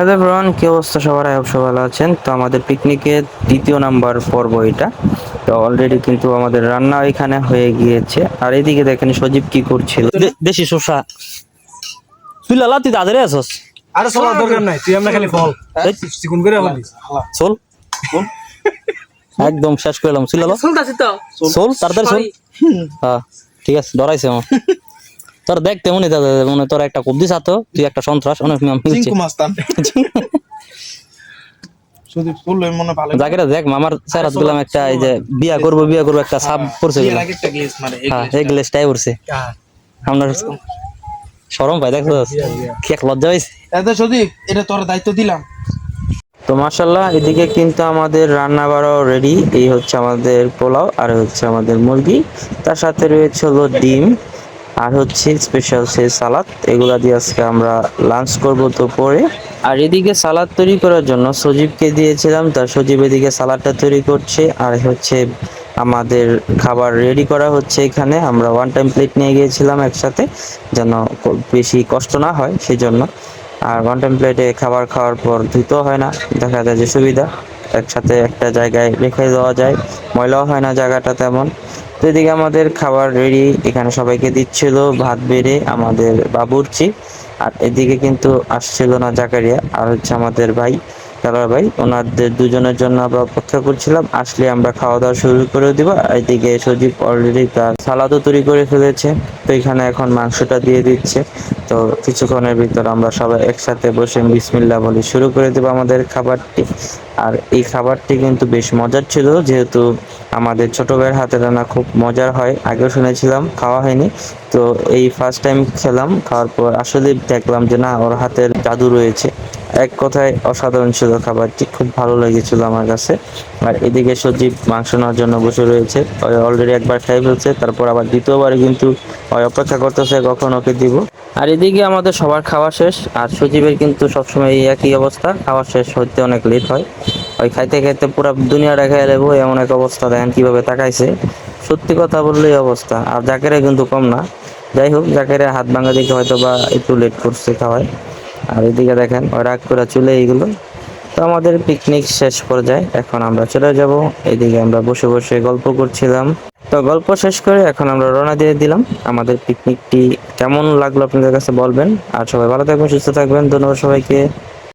Hello ব্রন কি অবস্থা সবার? আয় সব ভালো আছেন। তো আমাদের পিকনিকের দ্বিতীয় নাম্বার পর্ব এটা। তো অলরেডি কিন্তু আমাদের রান্না এখানে হয়ে গিয়েছে। আর এদিকে দেখেন সজীব কি করছিল। দেশি শসা। তুই লালা তুই তাদের আছস আরে চলার দরকার নাই। তুই আমরা খালি ফল এই, চিকুন করে আমার চল একদম শেষ করলাম তো। চল তাড়াতাড়ি চল। হ্যাঁ ঠিক আছে ডরাইছে আমার। তোর দেখতে মনে দাদা মনে তোর একটা কুব দিস তো তুই একটা সন্ত্রাস অনেক চিঙ্কু মাস্তান। শুধু ফুল মনে ভালো জায়গাটা দেখ মামার চেহারা দিলাম একটা এই যে বিয়া করব বিয়া করব একটা সাপ পড়ছে বিয়ের গেলাম। আগে একটা গ্লেজ মারে এই হ্যাঁ গ্লেসটাই উঠছে আমরা পাই দেখছ কি এক লজ্জা হয়েছে টা। এত সদীপ এটা তোর দায়িত্ব দিলাম। তো মাসাল্লাহ এদিকে কিন্তু আমাদের রান্না বাড়াও রেডি এই হচ্ছে আমাদের পোলাও আর হচ্ছে আমাদের মুরগি। তার সাথে রয়েছে হলো ডিম। আর হচ্ছে স্পেশাল সেই সালাদ, এগুলো দিয়ে আজকে আমরা লাঞ্চ করব পরে আর এদিকে সালাদ তৈরি করার জন্য সজীবকে দিয়েছিলাম তার সজীব এদিকে সালাদটা তৈরি করছে, আর হচ্ছে আমাদের খাবার রেডি করা হচ্ছে এখানে। আমরা ওয়ান টাইম প্লেট নিয়ে গিয়েছিলাম একসাথে, যেন বেশি কষ্ট না হয় সেই জন্য আর ওয়ান টাইম প্লেটে খাবার খাওয়ার পর ধুতেও হয় না, দেখা যায় যে সুবিধা। একসাথে একটা জায়গায় রেখে দেওয়া যায়। ময়লাও হয় না জায়গাটা তেমন। তো এদিকে আমাদের খাবার রেডি এখানে সবাইকে দিচ্ছিল ভাত, বেড়ে, আমাদের বাবুর্চি। আর এদিকে কিন্তু আসছিল না জাকারিয়া, আর হচ্ছে আমাদের ভাই। কালার ভাই, ওনাদের দুজনের জন্য আমরা অপেক্ষা করছিলাম। আসলে আমরা খাওয়া দাওয়া শুরু করে দিব। এদিকে সজীব অলরেডি তার সালাদও তৈরি করে ফেলেছে। তো এখানে এখন মাংসটা দিয়ে দিচ্ছে। তো কিছুক্ষণের ভিতর আমরা সবাই একসাথে বসে বিসমিল্লা বলে শুরু করে দেবো আমাদের খাবারটি। আর এই খাবারটি কিন্তু বেশ মজার ছিল, যেহেতু আমাদের ছোট ভাইয়ের হাতে রান্না খুব মজার হয়। আগেও শুনেছিলাম, খাওয়া হয়নি। তো এই ফার্স্ট টাইম খেলাম, খাওয়ার পর আসলে দেখলাম যে না, ওর হাতের জাদু রয়েছে। এক কথায় অসাধারণ ছিল খাবারটি। খুব ভালো লেগেছিল আমার কাছে। আর এদিকে সজীব মাংস নেওয়ার জন্য বসে রয়েছে। অলরেডি একবার খাই ফেলছে, তারপর আবার দ্বিতীয়বারে কিন্তু অপেক্ষা করতেছে কখন ওকে দিব। আর এদিকে আমাদের সবার খাওয়া শেষ, আর সজীবের কিন্তু সবসময় এই একই অবস্থা, খাওয়া শেষ হতে অনেক লেট হয়। ওই খাইতে খাইতে পুরো দুনিয়াটা খেয়ে নেব এমন এক অবস্থা, দেখেন কীভাবে তাকাইছে। সত্যি কথা বললেই অবস্থা, আর জাকেরে কিন্তু কম না। যাই হোক, জাকেরে হাত ভাঙা দিকে হয়তো বা একটু লেট করছে খাওয়ায়। আর এদিকে দেখেন, ওই করে চলে এইগুলো তো আমাদের পিকনিক শেষ পর্যায়ে এখন আমরা চলে যাব। এদিকে আমরা বসে বসে গল্প করছিলাম। তো গল্প শেষ করে এখন আমরা রওনা দিয়ে দিলাম। আমাদের পিকনিকটি কেমন লাগল আপনাদের কাছে বলবেন। আর সবাই ভালো থাকবেন, সুস্থ থাকবেন। ধন্যবাদ সবাইকে।